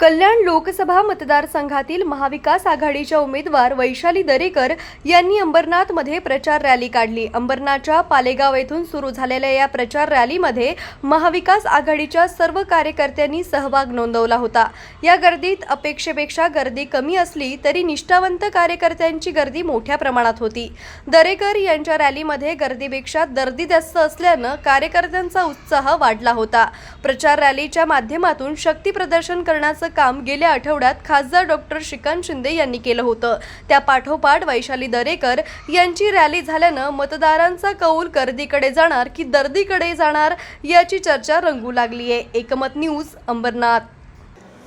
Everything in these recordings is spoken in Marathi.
कल्याण लोकसभा मतदारसंघातील महाविकास आघाडीच्या उमेदवार वैशाली दरेकर यांनी अंबरनाथमध्ये प्रचार रॅली काढली. अंबरनाथच्या पालेगाव येथून सुरू झालेल्या या प्रचार रॅलीमध्ये महाविकास आघाडीच्या सर्व कार्यकर्त्यांनी सहभाग नोंदवला होता. या गर्दीत अपेक्षेपेक्षा गर्दी कमी असली तरी निष्ठावंत कार्यकर्त्यांची गर्दी मोठ्या प्रमाणात होती. दरेकर यांच्या रॅलीमध्ये गर्दीपेक्षा दर्दी जास्त असल्यानं कार्यकर्त्यांचा उत्साह वाढला होता. प्रचार रॅलीच्या माध्यमातून शक्ती प्रदर्शन करण्याचं करण्याचं काम गेल्या आठवड्यात खासदार डॉक्टर श्रीकांत शिंदे यांनी केलं होतं. त्या पाठोपाठ वैशाली दरेकर यांची रॅली झाल्यानं मतदारांचा कौल गर्दीकडे जाणार की दर्दीकडे जाणार याची चर्चा रंगू लागली आहे एकमत न्यूज अंबरनाथ.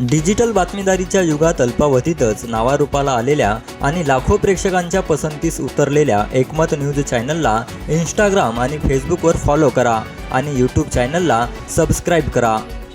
डिजिटल बातमीदारीच्या युगात अल्पावधीतच नावारूपाला आलेल्या आणि लाखो प्रेक्षकांच्या पसंतीस उतरलेल्या एकमत न्यूज चॅनलला इंस्टाग्राम आणि फेसबुकवर फॉलो करा आणि यूट्यूब चॅनलला सबस्क्राईब करा.